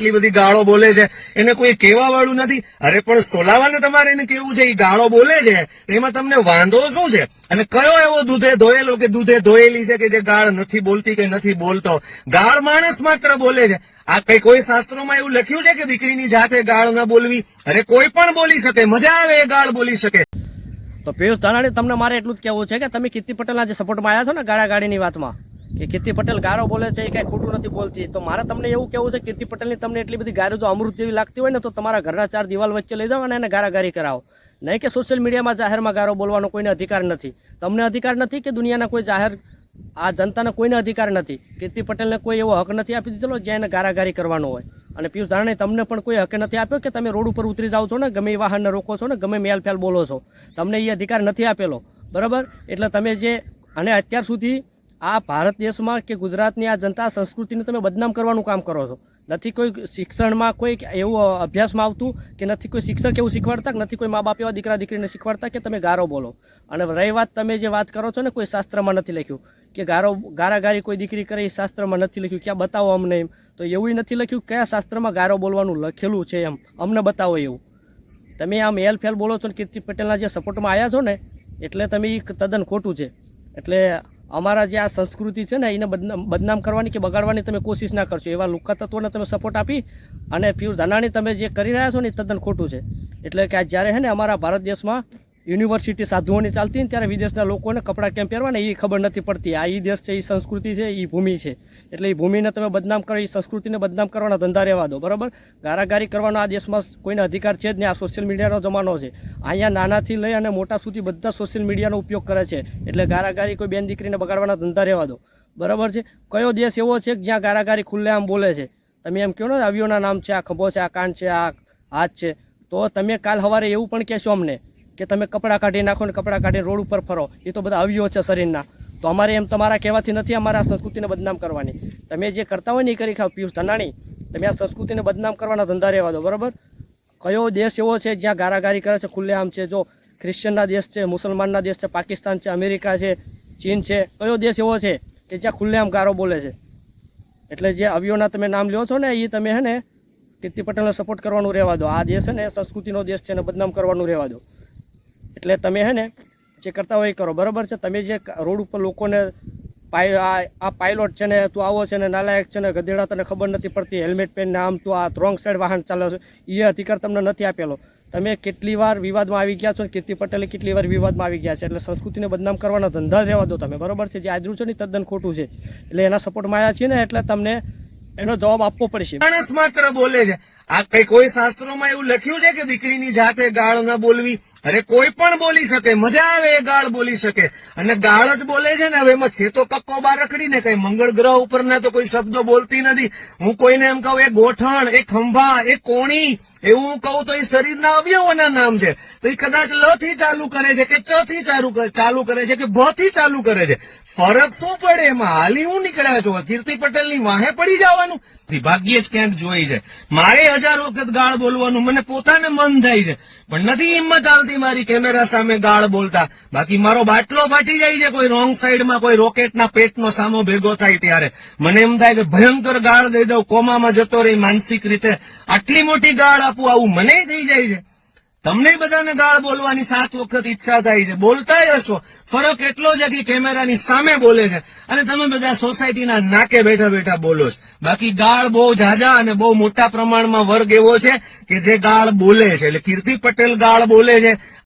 એટલી બધી ગાળો બોલે છે? એને કોઈ કેવા વાળું નથી? અરે પણ સોલાવાને તમારે એને કેવું છે એ ગાળો બોલે છે? એમાં તમને વાંધો શું છે? અને કયો એવો દૂધે ધોયેલો કે દૂધે ધોયેલી છે કે જે ગાળ નથી બોલતી કે નથી બોલતો? ગાળ માણસ માત્ર બોલે છે. આ કઈ કોઈ શાસ્ત્રોમાં એવું લખ્યું છે કે દીકરીની જાતે ગાળ ન બોલવી? અરે કોઈ પણ બોલી શકે, મજા આવે એ ગાળ બોલી શકે. તો પિયુષ ધાનાણી તમને મારે એટલું જ કહેવું છે કે તમે કીર્તિ પટેલના જે સપોર્ટમાં આવ્યા છો ને ગાળા ગાડીની વાતમાં? કે કીર્તિ પટેલ ગારો બોલે છે એ કાંઈ ખોટું નથી બોલતી. તો મારે તમને એવું કહેવું છે, કીર્તિ પટેલની તમને એટલી બધી ગારો જો અમૃત જેવી લાગતી હોય ને, તો તમારા ઘરના ચાર દિવાલ વચ્ચે લઈ જાઓ અને એને ગારાગારી કરાવો. નહીં કે સોશિયલ મીડિયામાં જાહેરમાં ગારો બોલવાનો કોઈને અધિકાર નથી. તમને અધિકાર નથી કે દુનિયાના કોઈ જાહેર, આ જનતાને કોઈને અધિકાર નથી? કીર્તિ પટેલને કોઈ એવો હક નથી આપી દીધેલો જ્યાં એને ગારાગારી કરવાનો હોય? અને પિયુષ ધારણાએ તમને પણ કોઈ હક નથી આપ્યો કે તમે રોડ ઉપર ઉતરી જાઓ છો ને, ગમે એ વાહનને રોકો છો ને, ગમે મેલ ફેલ બોલો છો? તમને એ અધિકાર નથી આપેલો. બરાબર? એટલે તમે જે, અને અત્યાર સુધી આ ભારત દેશમાં કે ગુજરાતની આ જનતા સંસ્કૃતિને તમે બદનામ કરવાનું કામ કરો છો? નથી કોઈ શિક્ષણમાં કોઈ એવું અભ્યાસમાં આવતું કે નથી કોઈ શિક્ષક એવું શીખવાડતા કે નથી કોઈ મા બાપ એવા દીકરા દીકરીને શીખવાડતા કે તમે ગારો બોલો? અને રહી વાત તમે જે વાત કરો છો ને કોઈ શાસ્ત્રમાં નથી લખ્યું, કે ગારો, ગારાગારી કોઈ દીકરી કરે એ શાસ્ત્રમાં નથી લખ્યું, ક્યાં બતાવો અમને એમ? તો એવું નથી લખ્યું કયા શાસ્ત્રમાં ગારો બોલવાનું લખેલું છે એમ? અમને બતાવો એવું. તમે આમ એલ ફેલ બોલો છો ને કીર્તિ પટેલના જે સપોર્ટમાં આવ્યા છો ને, એટલે તમે તદ્દન ખોટું છે. એટલે અમારા જે આ સંસ્કૃતિ છે ને, એને બદનામ કરવાની કે બગાડવાની તમે કોશિશ ના કરશો. એવા લુકા તત્વોને તમે સપોર્ટ આપી અને પ્યુર ધાનાણી તમે જે કરી રહ્યા છો ને, એ તદ્દન ખોટું છે. એટલે કે આ જ્યારે છે ને, અમારા ભારત દેશમાં યુનિવર્સિટી સાધુઓની ચાલતી ને ત્યારે વિદેશના લોકોને કપડાં કેમ પહેરવાને એ ખબર નથી પડતી. આ એ દેશ છે એ સંસ્કૃતિ છે એ ભૂમિ છે. એટલે એ ભૂમિને તમે બદનામ કરો એ સંસ્કૃતિને બદનામ કરવાના ધંધા રહેવા દો, બરાબર? ગારાગારી કરવાનો આ દેશમાં કોઈને અધિકાર છે જ નહીં, આ સોશિયલ મીડિયાનો જમાનો છે. અહીંયા નાનાથી લઈ અને મોટા સુધી બધા સોશિયલ મીડિયાનો ઉપયોગ કરે છે. એટલે ગારાગારી કોઈ બેન દીકરીને બગાડવાના ધંધા રહેવા દો. બરાબર છે? કયો દેશ એવો છે જ્યાં ગારાગારી ખુલ્લેઆમ બોલે છે? તમે એમ કહો ને આવ્યોના નામ છે, આ ખભો છે, આ કાન છે, આ હાથ છે. તો તમે કાલ સવારે એવું પણ કહેશો અમને કે તમે કપડાં કાઢી નાખો ને કપડાં કાઢીને રોડ ઉપર ફરો. એ તો બધા અવયવો છે શરીરના. તો અમારે એમ તમારા કહેવાથી નથી અમારા સંસ્કૃતિને બદનામ કરવાની. તમે જે કરતા હોય ને એ કરી ખાવ પિયુષ ધનાણી, તમે આ સંસ્કૃતિને બદનામ કરવાના ધંધા રહેવા દો, બરાબર? કયો દેશ એવો છે જ્યાં ગારાગારી કરે છે? ખુલ્લેઆમ છે. જો ક્રિશ્ચનના દેશ છે, મુસલમાનના દેશ છે, પાકિસ્તાન છે, અમેરિકા છે, ચીન છે, કયો દેશ એવો છે કે જ્યાં ખુલ્લેઆમ ગારો બોલે છે? એટલે જે અવયવોના તમે નામ લ્યો છો ને એ તમે હે ને કીર્તિ પટેલને સપોર્ટ કરવાનું રહેવા દો. આ દેશ છે ને સંસ્કૃતિનો દેશ છે ને બદનામ કરવાનું રહેવા દો. એટલે તમે હે ને જે કરતા હોય એ કરો. બરાબર છે? તમે જે રોડ ઉપર લોકોને પાય, આ પાયલોટ છે ને, તું આવો છે ને, નાલાયક છે ને, ગધેડા તને ખબર નથી પડતી હેલ્મેટ પહેરીને આમ તું આ રોંગ સાઈડ વાહન ચાલે છે એ અધિકાર તમને નથી આપેલો. તમે કેટલી વાર વિવાદમાં આવી ગયા છો કીર્તિ પટેલે કેટલી વાર વિવાદમાં આવી ગયા છે? એટલે સંસ્કૃતિને બદનામ કરવાના ધંધા રહેવા દો તમે. બરાબર છે? જે આજરું છે ને તદ્દન ખોટું છે. એટલે એના સપોર્ટમાં આવ્યા છીએ ને, એટલે તમને એનો જવાબ આપવો પડશે. માત્ર બોલે છે. આ કઈ કોઈ શાસ્ત્રોમાં એવું લખ્યું છે કે દીકરીની જાતે ગાળ ન બોલવી? અરે કોઈ પણ બોલી શકે, મજા આવે એ ગાળ બોલી શકે. અને ગાળ જ બોલે છે ને, હવે એમાં છે તો કક્કો બાર રખડીને કઈ મંગળ ગ્રહ ઉપરના તો કોઈ શબ્દો બોલતી નથી. હું કોઈને એમ કહું, એ ગોઠણ, એ ખંભા, એ કોણી, એવું હું કહું તો એ શરીરના અવયવોના નામ છે. તો એ કદાચ લ થી ચાલુ કરે છે કે ચ થી ચાલુ કરે- છે કે ભ થી ચાલુ કરે છે. ફરક શું પડે એમાં? હાલી હું નીકળ્યા છો. કીર્તિ પટેલની વાહે પડી જવાનું. ભાગ્યે જ ક્યાંક જોઈ છે. મારે હજાર વખત ગાળ બોલવાનું, મને પોતાને મન થાય છે. પણ નથી હિંમત આવતી. મારી કેમેરા સામે ગાળ બોલતા. બાકી મારો બાટલો ફાટી જાય છે, કોઈ રોંગ સાઈડમાં, કોઈ રોકેટના પેટનો સામો ભેગો થાય ત્યારે. મને એમ થાય કે ભયંકર ગાળ દઈ દઉં, કોમામાં જતો રહી માનસિક રીતે. આટલી મોટી ગાળ આપું, આવું મને થઈ જાય છે. તમને બધાને ગાળ બોલવાની સાત વખત ઈચ્છા થાય છે. બોલતા હશો. ફરક એટલો જ કે કેમેરાની સામે બોલે છે. અને તમે બધા સોસાયટીના નાકે બેઠા બેઠા બોલો છો. બાકી ગાળ બહુ ઝાઝા અને બહુ મોટા પ્રમાણમાં વર્ગ એવો છે કે જે ગાળ બોલે છે. એટલે કીર્તિ પટેલ ગાળ બોલે છે.